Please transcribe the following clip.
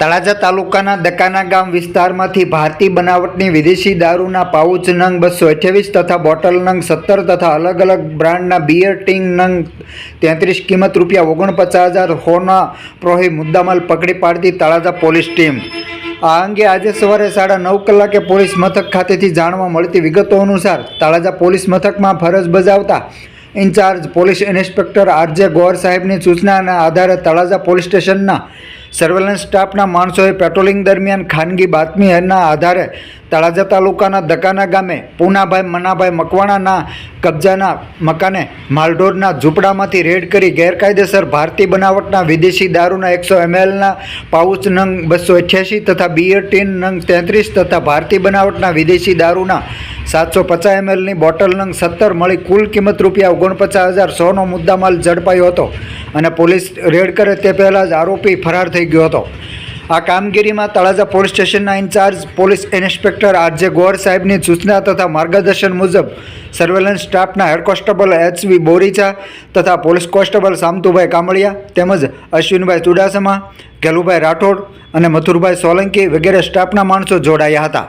તળાજા તાલુકાના દકાના ગામ વિસ્તારમાંથી ભારતીય બનાવટની વિદેશી દારૂના પાઉચ નંગ બસો અઠ્યાવીસ તથા બોટલ નંગ સત્તર તથા અલગ અલગ બ્રાન્ડના બિયર ટીંગ નંગ તેત્રીસ કિંમત રૂપિયા ઓગણપચાસ હજાર હોના પ્રોહી મુદ્દામાલ પકડી પાડતી તળાજા પોલીસ ટીમ. આ અંગે આજે સવારે સાડા નવ કલાકે પોલીસ મથક ખાતેથી જાણવા મળતી વિગતો અનુસાર તળાજા પોલીસ મથકમાં ફરજ બજાવતા incharge police inspector RJ Gor સાહેબની સૂચનાના આધારે તળાજા પોલીસ સ્ટેશનના સર્વેલન્સ સ્ટાફના માણસોએ પેટ્રોલિંગ દરમિયાન ખાનગી બાતમીના આધારે તળાજા તાલુકાના દકાના ગામે પૂનાભાઈ, મનાભાઈ મકવાણાના કબજાના મકાને માલઢોરના ઝૂંપડામાંથી રેડ કરી ગેરકાયદેસર ભારતીય બનાવટના વિદેશી દારૂના એકસો એમએલના પાઉચ નંગ બસો અઠ્યાસી તથા બીયર ટીન નંગ તેત્રીસ તથા ભારતીય બનાવટના વિદેશી દારૂના સાતસો પચાસ એમએલની બોટલ નંગ સત્તર મળી કુલ કિંમત રૂપિયા ઓગણપચાસ હજાર સોનો મુદ્દામાલ ઝડપાયો હતો. અને પોલીસ રેડ કરે તે પહેલાં જ આરોપી ફરાર થઈ ગયો હતો. આ કામગીરીમાં તળાજા પોલીસ સ્ટેશનના incharge, police inspector RJ Gor સાહેબની સૂચના તથા માર્ગદર્શન મુજબ સર્વેલન્સ સ્ટાફના હેડ કોન્સ્ટેબલ એચવી બોરીચા તથા પોલીસ કોન્સ્ટેબલ સામતુભાઈ કામળિયા તેમજ અશ્વિનભાઈ ચુડાસમા, ગેલુભાઈ રાઠોડ અને મથુરભાઈ સોલંકી વગેરે સ્ટાફના માણસો જોડાયા હતા.